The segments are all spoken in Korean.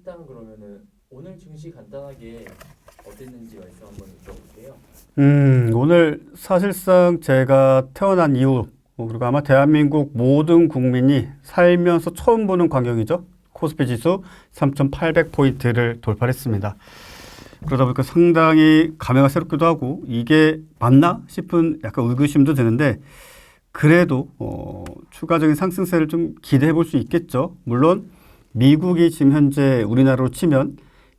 일단 그러면은 오늘 증시 간단하게 어땠는지 말씀 한번 여쭤볼게요. 음, 오늘 사실상 제가 태어난 이후 어, 그리고 아마 대한민국 모든 국민이 살면서 처음 보는 광경이죠. 코스피 지수 3,800포인트를 돌파했습니다. 그러다 보니까 상당히 감회가 새롭기도 하고 이게 맞나 싶은 약간 의구심도 드는데 그래도 어, 추가적인 상승세를 좀 기대해 볼 수 있겠죠. 물론 미국이 지금 현재 우리나라로 치면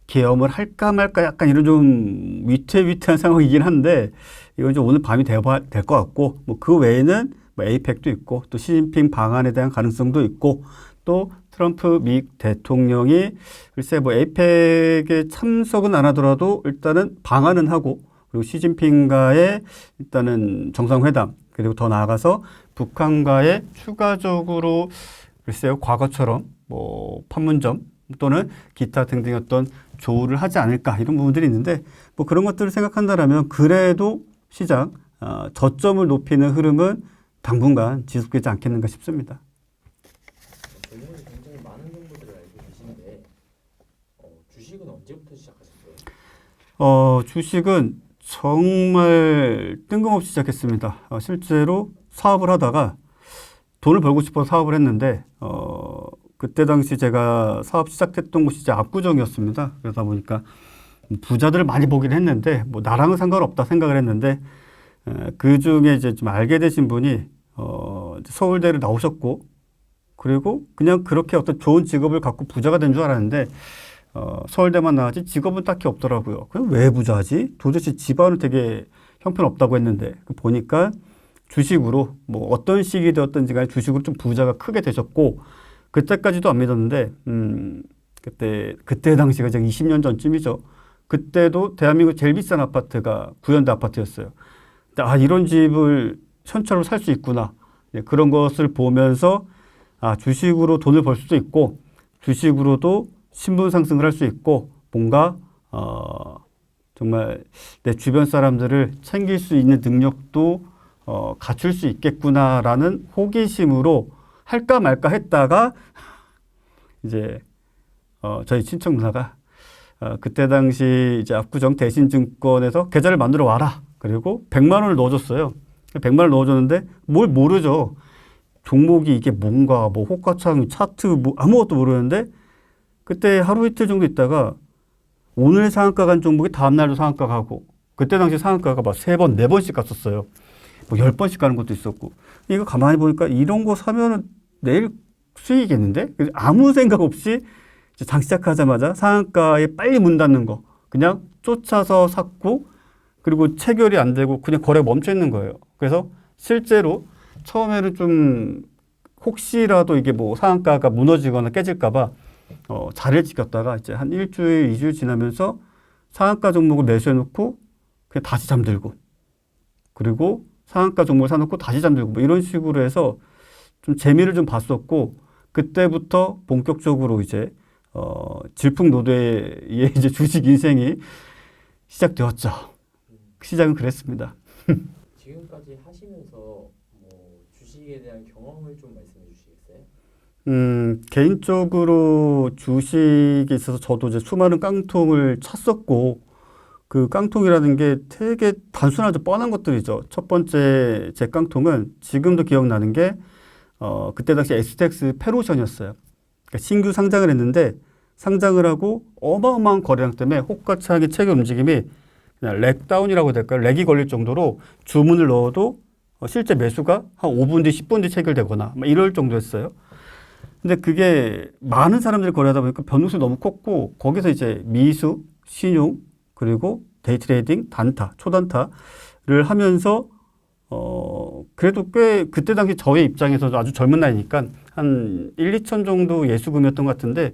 계엄을 할까 말까 약간 이런 좀 위태위태한 상황이긴 한데 이건 좀 오늘 밤이 될 것 같고 뭐 그 외에는 뭐 에이펙도 있고 또 시진핑 방안에 대한 가능성도 있고 또 트럼프 미 대통령이 글쎄 뭐 에이펙에 참석은 안 하더라도 일단은 방안은 하고 그리고 시진핑과의 일단은 정상회담 그리고 더 나아가서 북한과의 추가적으로 글쎄요 과거처럼 뭐 판문점 또는 기타 등등 어떤 조우를 하지 않을까 이런 부분들이 있는데 뭐 그런 것들을 생각한다라면 그래도 시장 어, 저점을 높이는 흐름은 당분간 지속되지 않겠는가 싶습니다. 굉장히 많은 정보들을 알고 계신데 어, 주식은 언제부터 시작하셨어요? 어, 주식은 정말 뜬금없이 시작했습니다. 어, 실제로 사업을 하다가 돈을 벌고 싶어서 사업을 했는데 어, 그때 당시 제가 사업 시작했던 곳이 이제 압구정이었습니다. 그러다 보니까 부자들을 많이 보긴 했는데 뭐 나랑은 상관없다 생각을 했는데 그 중에 이제 좀 알게 되신 분이 어, 서울대를 나오셨고 그리고 그냥 그렇게 어떤 좋은 직업을 갖고 부자가 된 줄 알았는데 어, 서울대만 나왔지 직업은 딱히 없더라고요. 그럼 왜 부자지? 도대체 집안은 되게 형편없다고 했는데 그 보니까 주식으로 뭐 어떤 시기 되었던지 간에 주식으로 좀 부자가 크게 되셨고 그때까지도 안 믿었는데 음 그때 그때 당시가 이제 20년 전쯤이죠. 그때도 대한민국 제일 비싼 아파트가 구현대 아파트였어요. 아 이런 집을 현찰로 살 수 있구나. 네, 그런 것을 보면서 아 주식으로 돈을 벌 수도 있고 주식으로도 신분 상승을 할 수 있고 뭔가 어 정말 내 주변 사람들을 챙길 수 있는 능력도 어 갖출 수 있겠구나라는 호기심으로 할까 말까 했다가 이제 어 저희 친척 누나가 어 그때 당시 이제 압구정 대신증권에서 계좌를 만들어 와라. 그리고 100만 원을 넣어줬어요. 100만 원을 넣어줬는데 뭘 모르죠. 종목이 이게 뭔가 뭐 호가창 차트 뭐 아무것도 모르는데 그때 하루 이틀 정도 있다가 오늘 상한가 간 종목이 다음 날도 상한가 가고 그때 당시 상한가가 막 세 번, 네 번씩 갔었어요. 뭐열 번씩 가는 것도 있었고 이거 가만히 보니까 이런 거 사면은 내일 수익이겠는데? 아무 생각 없이 장 시작하자마자 상한가에 빨리 문 닫는 거 그냥 쫓아서 샀고 그리고 체결이 안 되고 그냥 거래 멈춰 있는 거예요. 그래서 실제로 처음에는 좀 혹시라도 이게 뭐 상한가가 무너지거나 깨질까봐 어, 자리를 지켰다가 이제 한 일주일, 이주일 지나면서 상한가 종목을 매수해놓고 그냥 다시 잠들고 그리고 상한가 종목을 사놓고 다시 잠들고 뭐 이런 식으로 해서 좀 재미를 좀 봤었고 그때부터 본격적으로 이제 어, 질풍노도의 이제 주식 인생이 시작되었죠. 시작은 그랬습니다. 지금까지 하시면서 뭐 주식에 대한 경험을 좀 말씀해 주시겠어요? 음, 개인적으로 주식에 있어서 저도 이제 수많은 깡통을 찼었고, 그 깡통이라는 게 되게 단순하죠. 뻔한 것들이죠. 첫 번째 제 깡통은 지금도 기억나는 게, 어, 그때 당시 STX 페로션이었어요. 그러니까 신규 상장을 했는데, 상장을 하고 어마어마한 거래량 때문에 호가창의 체결 움직임이 그냥 렉다운이라고 해야 될까요? 렉이 걸릴 정도로 주문을 넣어도 어, 실제 매수가 한 5분 뒤, 10분 뒤 체결되거나 막 이럴 정도였어요. 근데 그게 많은 사람들이 거래하다 보니까 변동성이 너무 컸고 거기서 이제 미수, 신용 그리고 데이트레이딩, 단타, 초단타를 하면서 어 그래도 꽤 그때 당시 저의 입장에서도 아주 젊은 나이니까 한 1, 2천 정도 예수금이었던 것 같은데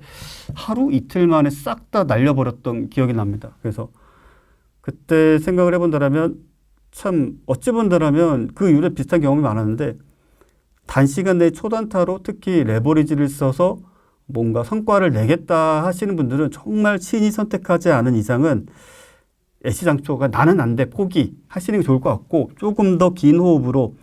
하루 이틀 만에 싹 다 날려버렸던 기억이 납니다. 그래서 그때 생각을 해본다라면 참 어찌 본다라면 그 이후에 비슷한 경험이 많았는데 단시간 내에 초단타로 특히 레버리지를 써서 뭔가 성과를 내겠다 하시는 분들은 정말 신이 선택하지 않은 이상은 애시장초가 나는 안 돼 포기 하시는 게 좋을 것 같고 조금 더 긴 호흡으로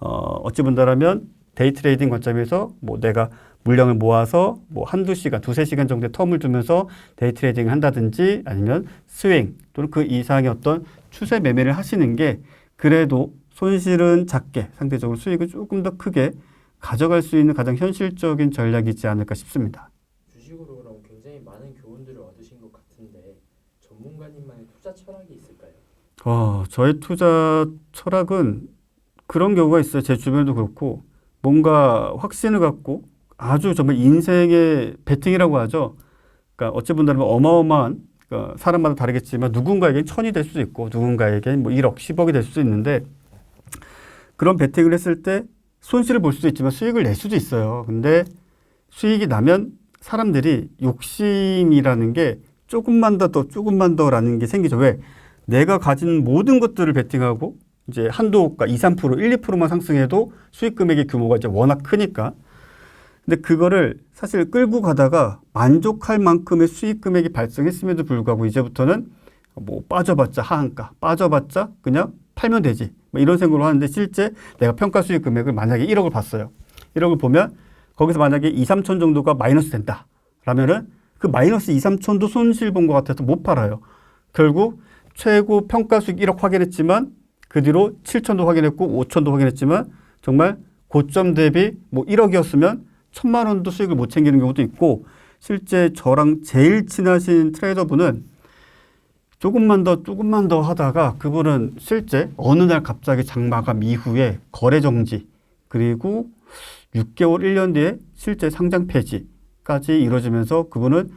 어 어찌 본다라면 데이 트레이딩 관점에서 뭐 내가 물량을 모아서 뭐 한두 시간, 두세 시간 정도의 텀을 두면서 데이 트레이딩을 한다든지 아니면 스윙 또는 그 이상의 어떤 추세 매매를 하시는 게 그래도 손실은 작게 상대적으로 수익을 조금 더 크게 가져갈 수 있는 가장 현실적인 전략이지 않을까 싶습니다. 주식으로 그럼 굉장히 많은 교훈들을 얻으신 것 같은데 전문가님만의 투자 철학이 있을까요? 어, 저의 투자 철학은 그런 경우가 있어요. 제 주변에도 그렇고 뭔가 확신을 갖고 아주 정말 인생의 베팅이라고 하죠. 그러니까 어찌 본다면 어마어마한 그러니까 사람마다 다르겠지만 누군가에겐 천이 될 수도 있고 누군가에겐 뭐 1억, 10억이 될 수도 있는데 그런 베팅을 했을 때 손실을 볼 수도 있지만 수익을 낼 수도 있어요. 근데 수익이 나면 사람들이 욕심이라는 게 조금만 더 더 조금만 더라는 게 생기죠. 왜? 내가 가진 모든 것들을 베팅하고 이제 한도가 2, 3%, 1, 2%만 상승해도 수익 금액의 규모가 이제 워낙 크니까. 근데 그거를 사실 끌고 가다가 만족할 만큼의 수익 금액이 발생했음에도 불구하고 이제부터는 뭐 빠져봤자 하한가, 빠져봤자 그냥 팔면 되지. 뭐 이런 생각으로 하는데 실제 내가 평가 수익 금액을 만약에 1억을 봤어요. 1억을 보면 거기서 만약에 2, 3천 정도가 마이너스 된다. 라면은 그 마이너스 2, 3천도 손실 본 것 같아서 못 팔아요. 결국 최고 평가 수익 1억 확인했지만 그 뒤로 7천도 확인했고 5천도 확인했지만 정말 고점 대비 뭐 1억이었으면 천만 원도 수익을 못 챙기는 경우도 있고 실제 저랑 제일 친하신 트레이더분은 조금만 더 조금만 더 하다가 그분은 실제 어느 날 갑자기 장마감 이후에 거래 정지 그리고 6개월 1년 뒤에 실제 상장 폐지까지 이루어지면서 그분은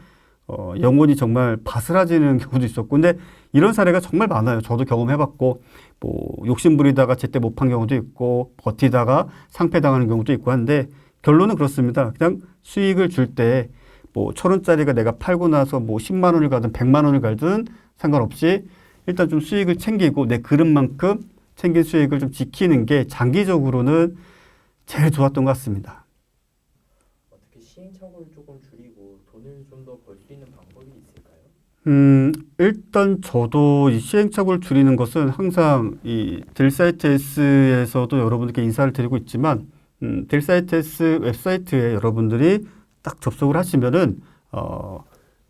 어, 영혼이 정말 바스라지는 경우도 있었고 근데 이런 사례가 정말 많아요. 저도 경험해봤고 뭐 욕심부리다가 제때 못 판 경우도 있고 버티다가 상패당하는 경우도 있고 한데 결론은 그렇습니다. 그냥 수익을 줄 때 뭐 천 원짜리가 내가 팔고 나서 뭐 10만 원을 가든 100만 원을 가든 상관없이 일단 좀 수익을 챙기고 내 그릇만큼 챙긴 수익을 좀 지키는 게 장기적으로는 제일 좋았던 것 같습니다. 어떻게 시행착오를 조금 줄이고 돈을 좀 더 벌 수 있는 방법이 있을까요? 음, 일단 저도 이 시행착오를 줄이는 것은 항상 이 딜사이트S에서도 여러분들께 인사를 드리고 있지만, 음, 딜사이트S 웹사이트에 여러분들이 딱 접속을 하시면은, 어,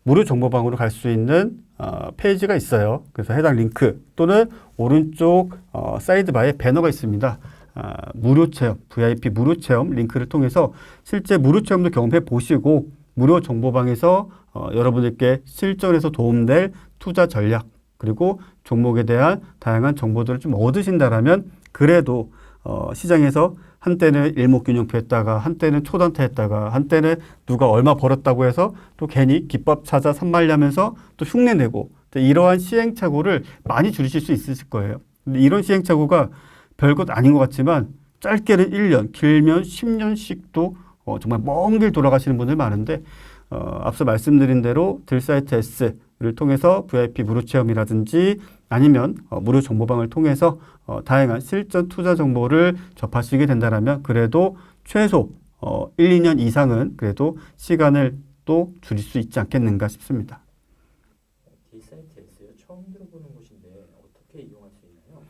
무료 정보방으로 갈 수 있는 어, 페이지가 있어요. 그래서 해당 링크 또는 오른쪽 어, 사이드바에 배너가 있습니다. 아, 무료 체험, VIP 무료 체험 링크를 통해서 실제 무료 체험도 경험해 보시고 무료 정보방에서 어, 여러분들께 실전에서 도움될 투자 전략 그리고 종목에 대한 다양한 정보들을 좀 얻으신다라면 그래도 어, 시장에서 한때는 일목균형표 했다가 한때는 초단타 했다가 한때는 누가 얼마 벌었다고 해서 또 괜히 기법 찾아 산말려면서 또 흉내내고 또 이러한 시행착오를 많이 줄이실 수 있으실 거예요. 근데 이런 시행착오가 별것 아닌 것 같지만 짧게는 1년, 길면 10년씩도 어, 정말 먼 길 돌아가시는 분들 많은데 어, 앞서 말씀드린 대로 딜사이트 S 를 통해서 VIP 무료 체험이라든지 아니면 어, 무료 정보방을 통해서 어, 다양한 실전 투자 정보를 접하시게 된다면 그래도 최소 어, 1, 2년 이상은 그래도 시간을 또 줄일 수 있지 않겠는가 싶습니다. 딜사이트에서요? 처음 들어보는 곳인데 어떻게 이용할 수 있나요?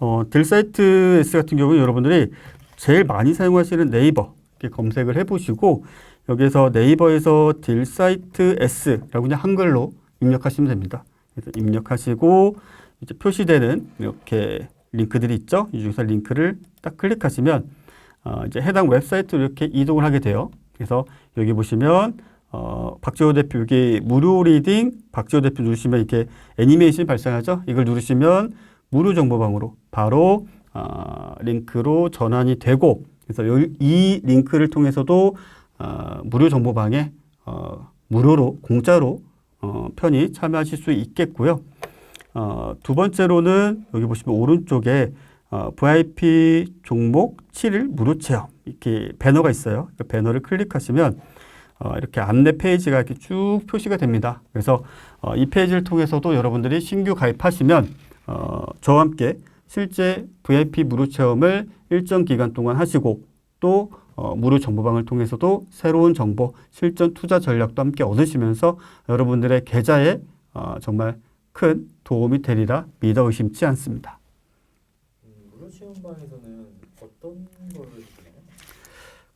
어, 딜사이트 S 같은 경우는 여러분들이 제일 많이 사용하시는 네이버 이렇게 검색을 해보시고 여기서 네이버에서 딜 사이트 S라고 그냥 한글로 입력하시면 됩니다. 그래서 입력하시고 이제 표시되는 이렇게 링크들이 있죠. 이 중에서 링크를 딱 클릭하시면 어, 이제 해당 웹사이트로 이렇게 이동을 하게 돼요. 그래서 여기 보시면 어, 박지호 대표 여기 무료 리딩 박지호 대표 누르시면 이렇게 애니메이션이 발생하죠. 이걸 누르시면 무료 정보방으로 바로 어, 링크로 전환이 되고 그래서 요- 이 링크를 통해서도 어, 무료 정보방에 어, 무료로 공짜로 어, 편히 참여하실 수 있겠고요. 어, 두 번째로는 여기 보시면 오른쪽에 어, VIP 종목 7일 무료 체험 이렇게 배너가 있어요. 그 배너를 클릭하시면 어, 이렇게 안내 페이지가 이렇게 쭉 표시가 됩니다. 그래서 어, 이 페이지를 통해서도 여러분들이 신규 가입하시면 어, 저와 함께 실제 VIP 무료 체험을 일정 기간 동안 하시고 또 어, 무료 정보방을 통해서도 새로운 정보, 실전 투자 전략도 함께 얻으시면서 여러분들의 계좌에 어, 정말 큰 도움이 되리라 믿어 의심치 않습니다. 음, 무료 체험방에서는 어떤 주나요?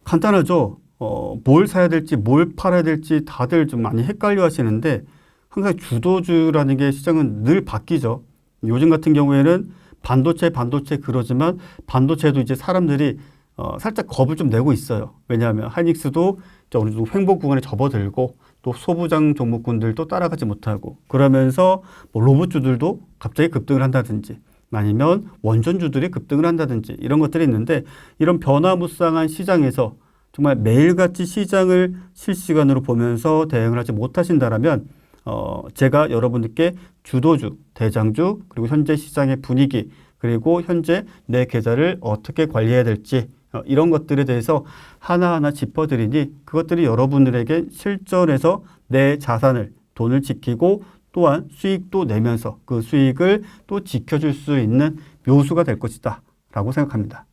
간단하죠. 어, 뭘 사야 될지 뭘 팔아야 될지 다들 좀 많이 헷갈려 하시는데 항상 주도주라는 게 시장은 늘 바뀌죠. 요즘 같은 경우에는 반도체, 반도체 그러지만 반도체도 이제 사람들이 어, 살짝 겁을 좀 내고 있어요. 왜냐하면 하이닉스도 어느 정도 횡보 구간에 접어들고 또 소부장 종목군들도 따라가지 못하고 그러면서 뭐 로봇주들도 갑자기 급등을 한다든지 아니면 원전주들이 급등을 한다든지 이런 것들이 있는데 이런 변화무쌍한 시장에서 정말 매일같이 시장을 실시간으로 보면서 대응을 하지 못하신다라면 어, 제가 여러분들께 주도주, 대장주, 그리고 현재 시장의 분위기, 그리고 현재 내 계좌를 어떻게 관리해야 될지 어, 이런 것들에 대해서 하나하나 짚어드리니 그것들이 여러분들에게 실전에서 내 자산을, 돈을 지키고 또한 수익도 내면서 그 수익을 또 지켜줄 수 있는 묘수가 될 것이다 라고 생각합니다.